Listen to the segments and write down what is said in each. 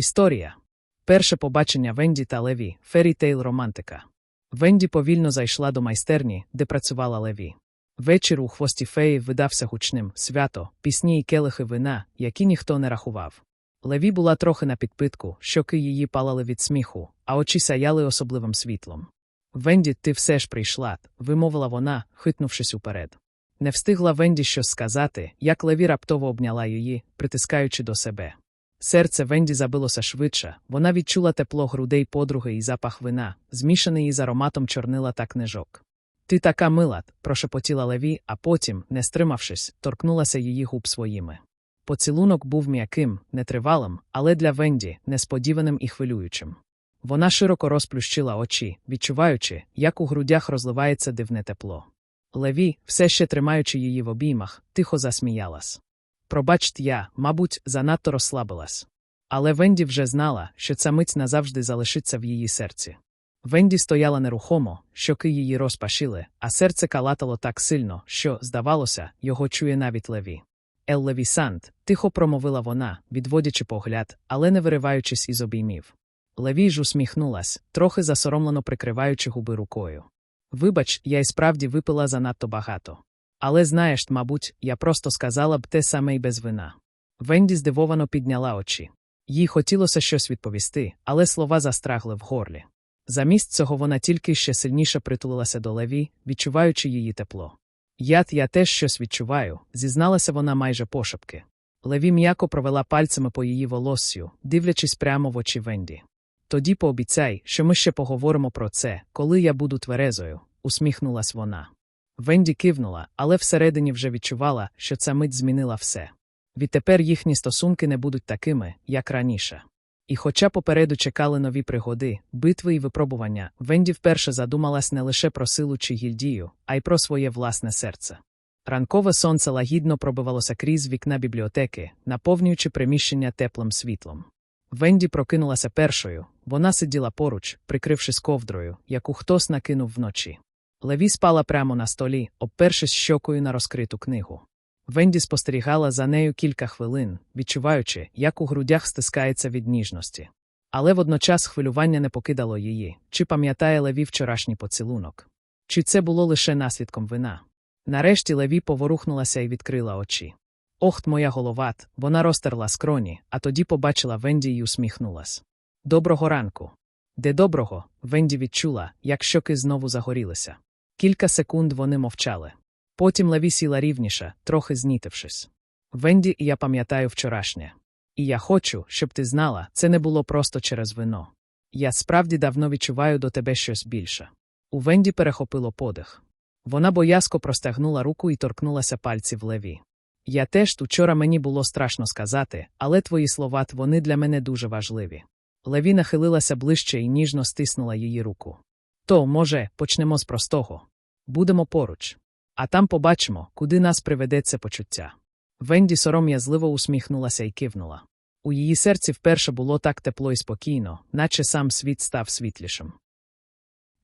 Історія. Перше побачення Венді та Леві фері-тейл романтика. Венді повільно зайшла до майстерні, де працювала Леві. Вечір у хвості феї видався гучним, свято, пісні й келихи вина, які ніхто не рахував. Леві була трохи на підпитку, щоки її палали від сміху, а очі сяяли особливим світлом. Венді, ти все ж прийшла, вимовила вона, хитнувшись уперед. Не встигла Венді щось сказати, як Леві раптово обняла її, притискаючи до себе. Серце Венді забилося швидше, вона відчула тепло грудей подруги і запах вина, змішаний із ароматом чорнила та книжок. Ти така мила, прошепотіла Леві, а потім, не стримавшись, торкнулася її губ своїми. Поцілунок був м'яким, нетривалим, але для Венді несподіваним і хвилюючим. Вона широко розплющила очі, відчуваючи, як у грудях розливається дивне тепло. Леві, все ще тримаючи її в обіймах, тихо засміялась. Пробачте я, мабуть, занадто розслабилась. Але Венді вже знала, що ця мить назавжди залишиться в її серці. Венді стояла нерухомо, щоки її розпашили, а серце калатало так сильно, що, здавалося, його чує навіть Леві. Ел Леві Сант, тихо промовила вона, відводячи погляд, але не вириваючись із обіймів. Леві ж усміхнулась, трохи засоромлено прикриваючи губи рукою. Вибач, я й справді випила занадто багато. Але знаєш, мабуть, я просто сказала б те саме й без вина. Венді здивовано підняла очі. Їй хотілося щось відповісти, але слова застрагли в горлі. Замість цього вона тільки ще сильніше притулилася до Леві, відчуваючи її тепло. Яд я теж щось відчуваю, зізналася вона майже пошепки. Леві м'яко провела пальцями по її волоссю, дивлячись прямо в очі Венді. Тоді пообіцяй, що ми ще поговоримо про це, коли я буду тверезою, усміхнулась вона. Венді кивнула, але всередині вже відчувала, що ця мить змінила все. Відтепер їхні стосунки не будуть такими, як раніше. І хоча попереду чекали нові пригоди, битви і випробування, Венді вперше задумалась не лише про силу чи гільдію, а й про своє власне серце. Ранкове сонце лагідно пробивалося крізь вікна бібліотеки, наповнюючи приміщення теплим світлом. Венді прокинулася першою, вона сиділа поруч, прикрившись ковдрою, яку хтось накинув вночі. Леві спала прямо на столі, обпершись щокою на розкриту книгу. Венді спостерігала за нею кілька хвилин, відчуваючи, як у грудях стискається від ніжності. Але водночас хвилювання не покидало її, чи пам'ятає Леві вчорашній поцілунок. Чи це було лише наслідком вина? Нарешті Леві поворухнулася і відкрила очі. Охт, моя головат, вона розтерла скроні, а тоді побачила Венді і усміхнулась. Доброго ранку. Де доброго, Венді відчула, як щоки знову загорілися. Кілька секунд вони мовчали. Потім Леві сіла рівніше, трохи знітившись. Венді, я пам'ятаю вчорашнє. І я хочу, щоб ти знала, це не було просто через вино. Я справді давно відчуваю до тебе щось більше. У Венді перехопило подих. Вона боязко простягнула руку і торкнулася пальців Леві. Я теж учора мені було страшно сказати, але твої слова вони для мене дуже важливі. Леві нахилилася ближче і ніжно стиснула її руку. То, може, почнемо з простого. Будемо поруч. А там побачимо, куди нас приведе це почуття. Венді сором'язливо усміхнулася і кивнула. У її серці вперше було так тепло і спокійно, наче сам світ став світлішим.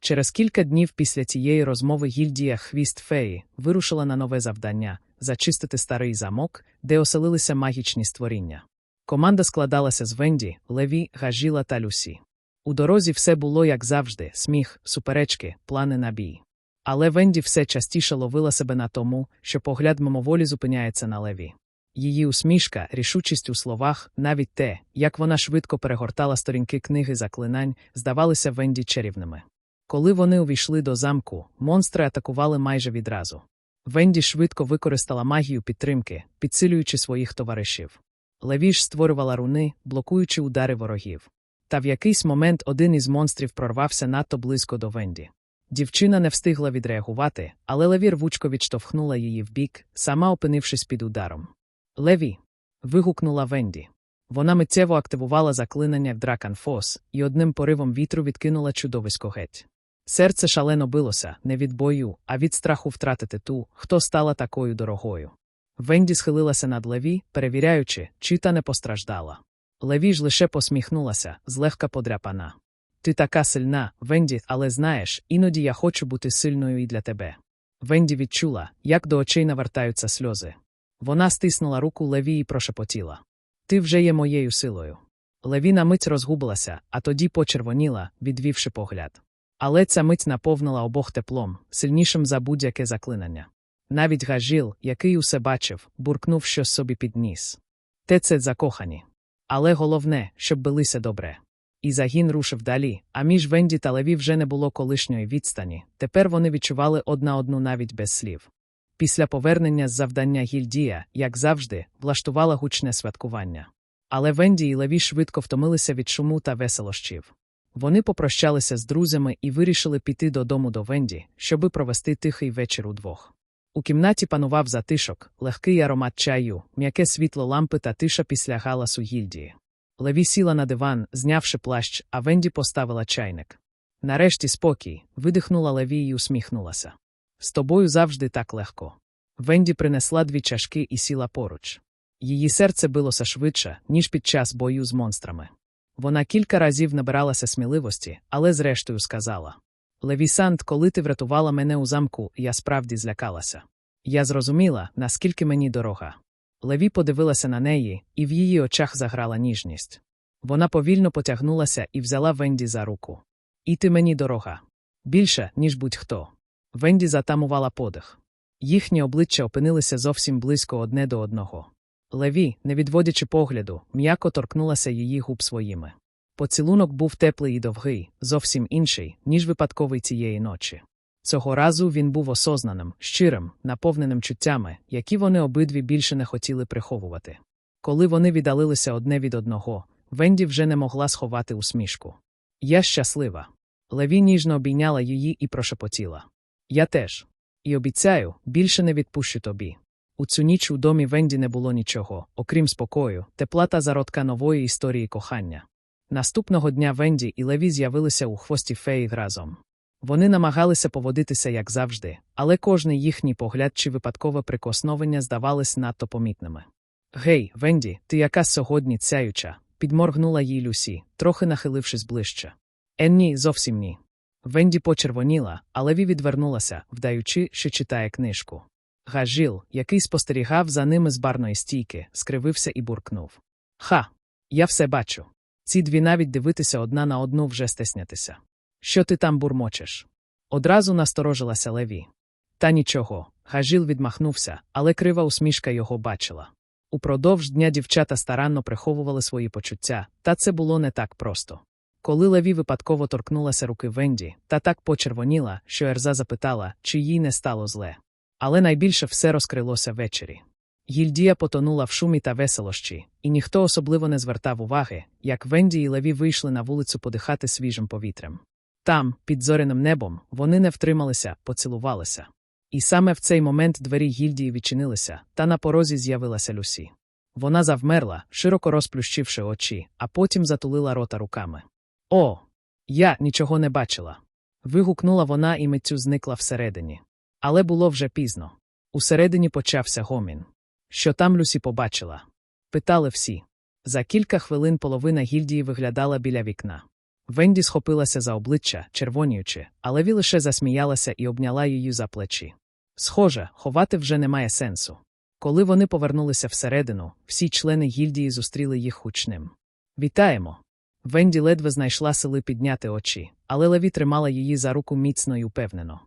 Через кілька днів після цієї розмови гільдія Хвіст Феї вирушила на нове завдання зачистити старий замок, де оселилися магічні створіння. Команда складалася з Венді, Леві, Гажіла та Люсі. У дорозі все було як завжди: сміх, суперечки, плани на бій. Але Венді все частіше ловила себе на тому, що погляд мимоволі зупиняється на леві. Її усмішка, рішучість у словах, навіть те, як вона швидко перегортала сторінки книги заклинань, здавалися Венді чарівними. Коли вони увійшли до замку, монстри атакували майже відразу. Венді швидко використала магію підтримки, підсилюючи своїх товаришів. Левіш створювала руни, блокуючи удари ворогів. Та в якийсь момент один із монстрів прорвався надто близько до Венді. Дівчина не встигла відреагувати, але Леві рвучко відштовхнула її вбік, сама опинившись під ударом. Леві. вигукнула Венді. Вона миттєво активувала заклинання в Драканфос і одним поривом вітру відкинула чудовисько геть. Серце шалено билося не від бою, а від страху втратити ту, хто стала такою дорогою. Венді схилилася над Леві, перевіряючи, чи та не постраждала. Леві ж лише посміхнулася, злегка подряпана. Ти така сильна, Венді, але знаєш, іноді я хочу бути сильною і для тебе. Венді відчула, як до очей навертаються сльози. Вона стиснула руку Леві і прошепотіла. Ти вже є моєю силою. Леві на мить розгубилася, а тоді почервоніла, відвівши погляд. Але ця мить наповнила обох теплом, сильнішим за будь-яке заклинання. Навіть гажіл, який усе бачив, буркнув щось собі під ніс. Те це закохані. Але головне, щоб билися добре. І загін рушив далі, а між Венді та Леві вже не було колишньої відстані. Тепер вони відчували одна одну навіть без слів. Після повернення з завдання гільдія, як завжди, влаштувала гучне святкування. Але Венді і Леві швидко втомилися від шуму та веселощів. Вони попрощалися з друзями і вирішили піти додому до Венді, щоби провести тихий вечір удвох. У кімнаті панував затишок, легкий аромат чаю, м'яке світло лампи та тиша після галасу гільдії. Леві сіла на диван, знявши плащ, а Венді поставила чайник. Нарешті спокій, видихнула Леві і усміхнулася. З тобою завжди так легко. Венді принесла дві чашки і сіла поруч. Її серце билося швидше, ніж під час бою з монстрами. Вона кілька разів набиралася сміливості, але зрештою сказала Левісант, коли ти врятувала мене у замку, я справді злякалася. Я зрозуміла, наскільки мені дорога. Леві подивилася на неї, і в її очах заграла ніжність. Вона повільно потягнулася і взяла Венді за руку. І ти мені дорога. Більше, ніж будь-хто. Венді затамувала подих. Їхні обличчя опинилися зовсім близько одне до одного. Леві, не відводячи погляду, м'яко торкнулася її губ своїми. Поцілунок був теплий і довгий, зовсім інший, ніж випадковий цієї ночі. Цього разу він був осознаним, щирим, наповненим чуттями, які вони обидві більше не хотіли приховувати. Коли вони віддалилися одне від одного, Венді вже не могла сховати усмішку. Я щаслива. Леві ніжно обійняла її і прошепотіла. Я теж. І обіцяю, більше не відпущу тобі. У цю ніч у домі Венді не було нічого, окрім спокою, тепла та зародка нової історії кохання. Наступного дня Венді і Леві з'явилися у хвості феї разом. Вони намагалися поводитися, як завжди, але кожний їхній погляд чи випадкове прикосновення здавались надто помітними. Гей, Венді, ти яка сьогодні цяюча, підморгнула їй Люсі, трохи нахилившись ближче. Енні, зовсім ні. Венді почервоніла, але Ві відвернулася, вдаючи, що читає книжку. Гажіл, який спостерігав за ними з барної стійки, скривився і буркнув. Ха, я все бачу. Ці дві навіть дивитися одна на одну вже стеснятися. Що ти там бурмочеш? Одразу насторожилася Леві. Та нічого. Гажіл відмахнувся, але крива усмішка його бачила. Упродовж дня дівчата старанно приховували свої почуття, та це було не так просто. Коли Леві випадково торкнулася руки Венді, та так почервоніла, що Ерза запитала, чи їй не стало зле. Але найбільше все розкрилося ввечері. Гільдія потонула в шумі та веселощі, і ніхто особливо не звертав уваги, як Венді і Леві вийшли на вулицю подихати свіжим повітрям. Там, під зоряним небом, вони не втрималися, поцілувалися. І саме в цей момент двері гільдії відчинилися, та на порозі з'явилася Люсі. Вона завмерла, широко розплющивши очі, а потім затулила рота руками. О, я нічого не бачила. Вигукнула вона і миттю зникла всередині. Але було вже пізно. Усередині почався гомін. Що там Люсі побачила? Питали всі. За кілька хвилин половина гільдії виглядала біля вікна. Венді схопилася за обличчя, червоніючи, але Ві лише засміялася і обняла її за плечі. Схоже, ховати вже немає сенсу. Коли вони повернулися всередину, всі члени гільдії зустріли їх гучним. Вітаємо! Венді ледве знайшла сили підняти очі, але Леві тримала її за руку міцно і упевнено.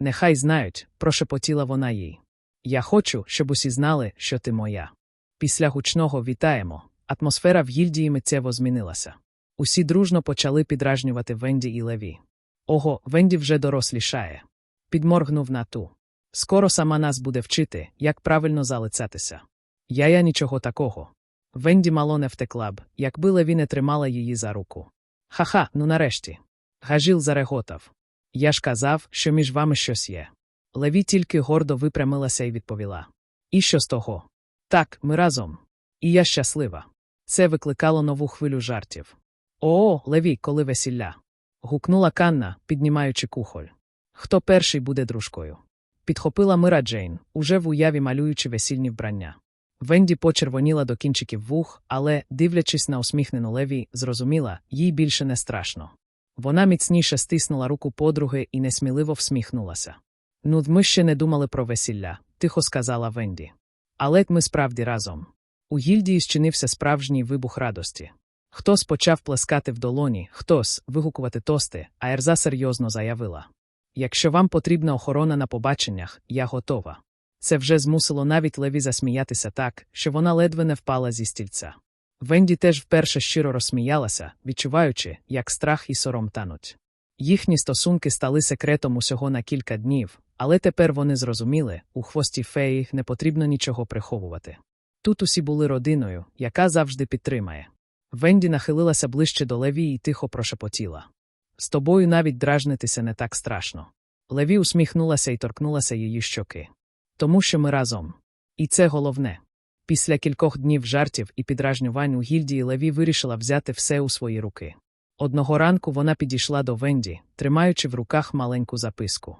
Нехай знають, прошепотіла вона їй. Я хочу, щоб усі знали, що ти моя. Після гучного вітаємо. Атмосфера в гільдії миттєво змінилася. Усі дружно почали підражнювати Венді і Леві. Ого, Венді вже дорослішає. Підморгнув на ту. Скоро сама нас буде вчити, як правильно залицятися. Я я нічого такого. Венді мало не втекла б, якби Леві не тримала її за руку. Ха-ха, ну нарешті. Гажіл зареготав. Я ж казав, що між вами щось є. Леві тільки гордо випрямилася і відповіла. І що з того? Так, ми разом. І я щаслива. Це викликало нову хвилю жартів. О, Леві, коли весілля. гукнула Канна, піднімаючи кухоль. Хто перший буде дружкою? Підхопила Мира Джейн, уже в уяві малюючи весільні вбрання. Венді почервоніла до кінчиків вух, але, дивлячись на усміхнену Леві, зрозуміла, їй більше не страшно. Вона міцніше стиснула руку подруги і несміливо всміхнулася. Ну, ми ще не думали про весілля, тихо сказала Венді. Але ми справді разом. У гільдії зчинився справжній вибух радості. Хтось почав плескати в долоні, хтось вигукувати тости, а Ерза серйозно заявила: Якщо вам потрібна охорона на побаченнях, я готова. Це вже змусило навіть Леві засміятися так, що вона ледве не впала зі стільця. Венді теж вперше щиро розсміялася, відчуваючи, як страх і сором тануть. Їхні стосунки стали секретом усього на кілька днів, але тепер вони зрозуміли, у хвості феї не потрібно нічого приховувати. Тут усі були родиною, яка завжди підтримає. Венді нахилилася ближче до Леві і тихо прошепотіла. З тобою навіть дражнитися не так страшно. Леві усміхнулася і торкнулася її щоки. Тому що ми разом. І це головне. Після кількох днів жартів і підражнювань у гільдії Леві вирішила взяти все у свої руки. Одного ранку вона підійшла до Венді, тримаючи в руках маленьку записку.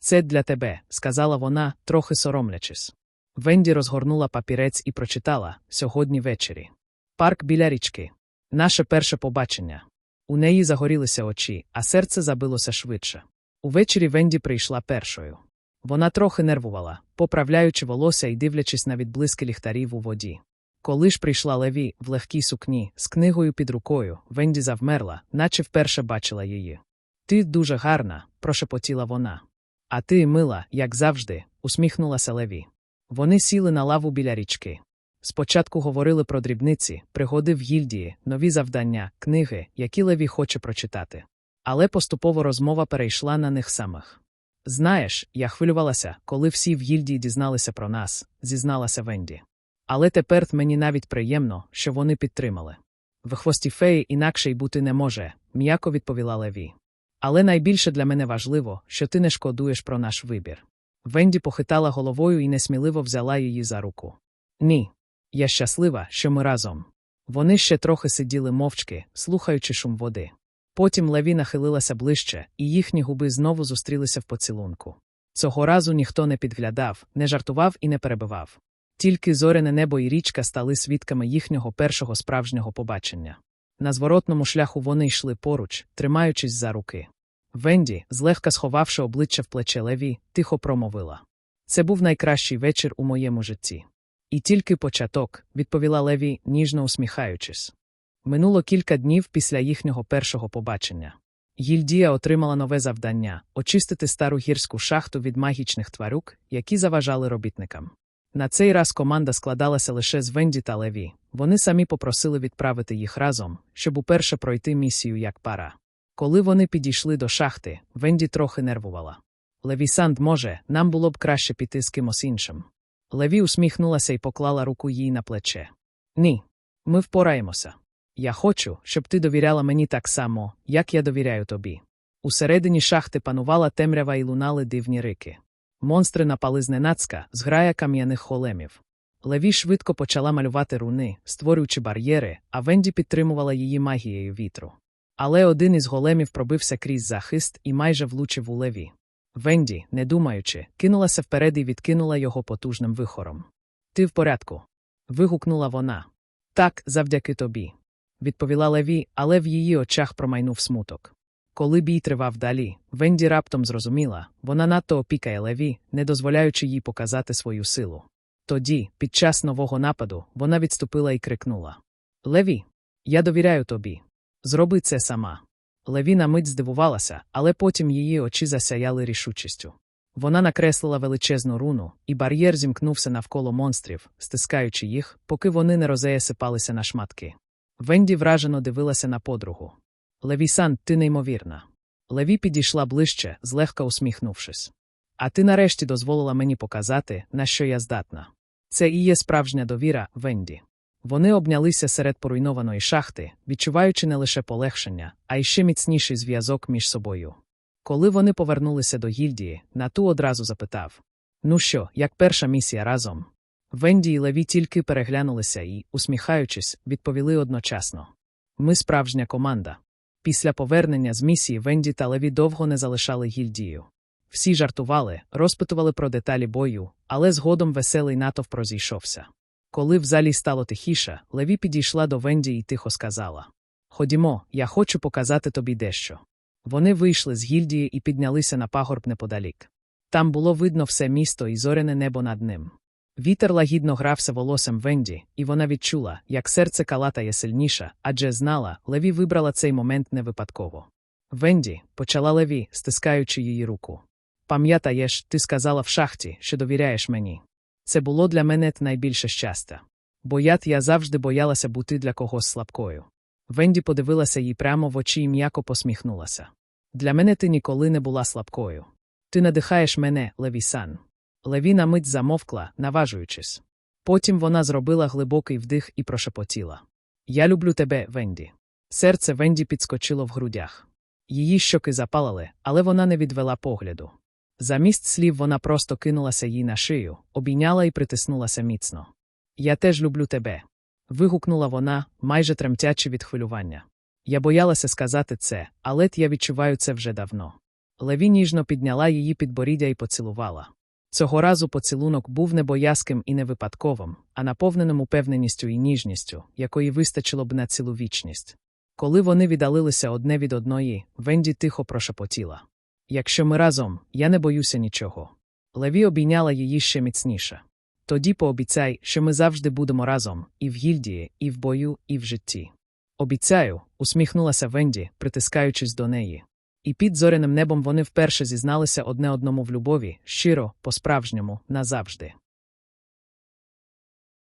Це для тебе, сказала вона, трохи соромлячись. Венді розгорнула папірець і прочитала сьогодні ввечері. Парк біля річки. Наше перше побачення. У неї загорілися очі, а серце забилося швидше. Увечері Венді прийшла першою. Вона трохи нервувала, поправляючи волосся і дивлячись на відблиски ліхтарів у воді. Коли ж прийшла Леві в легкій сукні з книгою під рукою, Венді завмерла, наче вперше бачила її. Ти дуже гарна, прошепотіла вона. А ти, мила, як завжди, усміхнулася Леві. Вони сіли на лаву біля річки. Спочатку говорили про дрібниці, пригоди в гільдії, нові завдання, книги, які Леві хоче прочитати. Але поступово розмова перейшла на них самих. Знаєш, я хвилювалася, коли всі в гільдії дізналися про нас, зізналася Венді. Але тепер мені навіть приємно, що вони підтримали. В хвості феї інакше й бути не може, м'яко відповіла Леві. Але найбільше для мене важливо, що ти не шкодуєш про наш вибір. Венді похитала головою і несміливо взяла її за руку. Ні. Я щаслива, що ми разом. Вони ще трохи сиділи мовчки, слухаючи шум води. Потім Леві нахилилася ближче, і їхні губи знову зустрілися в поцілунку. Цього разу ніхто не підглядав, не жартував і не перебивав. Тільки зоряне небо і річка стали свідками їхнього першого справжнього побачення. На зворотному шляху вони йшли поруч, тримаючись за руки. Венді, злегка сховавши обличчя в плече Леві, тихо промовила Це був найкращий вечір у моєму житті. І тільки початок, відповіла Леві, ніжно усміхаючись. Минуло кілька днів після їхнього першого побачення. Гільдія отримала нове завдання очистити стару гірську шахту від магічних тварюк, які заважали робітникам. На цей раз команда складалася лише з Венді та Леві. Вони самі попросили відправити їх разом, щоб уперше пройти місію як пара. Коли вони підійшли до шахти, Венді трохи нервувала. Леві Санд може, нам було б краще піти з кимось іншим. Леві усміхнулася і поклала руку їй на плече. Ні, ми впораємося. Я хочу, щоб ти довіряла мені так само, як я довіряю тобі. Усередині шахти панувала темрява і лунали дивні рики. Монстри напали зненацька, зграя кам'яних холемів. Леві швидко почала малювати руни, створюючи бар'єри, а Венді підтримувала її магією вітру. Але один із големів пробився крізь захист і майже влучив у леві. Венді, не думаючи, кинулася вперед і відкинула його потужним вихором. Ти в порядку. вигукнула вона. Так, завдяки тобі. Відповіла Леві, але в її очах промайнув смуток. Коли бій тривав далі, Венді раптом зрозуміла, вона надто опікає Леві, не дозволяючи їй показати свою силу. Тоді, під час нового нападу, вона відступила і крикнула Леві, я довіряю тобі. Зроби це сама. Леві на мить здивувалася, але потім її очі засяяли рішучістю. Вона накреслила величезну руну, і бар'єр зімкнувся навколо монстрів, стискаючи їх, поки вони не розеясипалися на шматки. Венді вражено дивилася на подругу. Леві Сан, ти неймовірна. Леві підійшла ближче, злегка усміхнувшись. А ти нарешті дозволила мені показати, на що я здатна. Це і є справжня довіра, Венді. Вони обнялися серед поруйнованої шахти, відчуваючи не лише полегшення, а й ще міцніший зв'язок між собою. Коли вони повернулися до гільдії, Нату одразу запитав Ну що, як перша місія разом? Венді і Леві тільки переглянулися і, усміхаючись, відповіли одночасно Ми справжня команда. Після повернення з місії Венді та Леві довго не залишали гільдію. Всі жартували, розпитували про деталі бою, але згодом веселий натовп розійшовся. Коли в залі стало тихіше, Леві підійшла до Венді і тихо сказала Ходімо, я хочу показати тобі дещо. Вони вийшли з гільдії і піднялися на пагорб неподалік. Там було видно все місто і зоряне небо над ним. Вітер лагідно грався волоссям Венді, і вона відчула, як серце калатає сильніше, адже знала, Леві вибрала цей момент не випадково. Венді, почала Леві, стискаючи її руку. Пам'ятаєш, ти сказала в шахті, що довіряєш мені. Це було для мене найбільше щастя. Бо я, я завжди боялася бути для когось слабкою. Венді подивилася їй прямо в очі і м'яко посміхнулася. Для мене ти ніколи не була слабкою. Ти надихаєш мене, Левісан. Леві на мить замовкла, наважуючись. Потім вона зробила глибокий вдих і прошепотіла. Я люблю тебе, Венді. Серце Венді підскочило в грудях. Її щоки запалили, але вона не відвела погляду. Замість слів вона просто кинулася їй на шию, обійняла і притиснулася міцно. Я теж люблю тебе. вигукнула вона, майже тремтячи від хвилювання. Я боялася сказати це, але я відчуваю це вже давно. Леві ніжно підняла її підборіддя і поцілувала. Цього разу поцілунок був не боязким і не випадковим, а наповненим упевненістю і ніжністю, якої вистачило б на цілу вічність. Коли вони віддалилися одне від одної, Венді тихо прошепотіла. Якщо ми разом, я не боюся нічого. Леві обійняла її ще міцніше. Тоді пообіцяй, що ми завжди будемо разом і в гільдії, і в бою, і в житті. Обіцяю, усміхнулася Венді, притискаючись до неї. І під зоряним небом вони вперше зізналися одне одному в любові, щиро, по-справжньому, назавжди.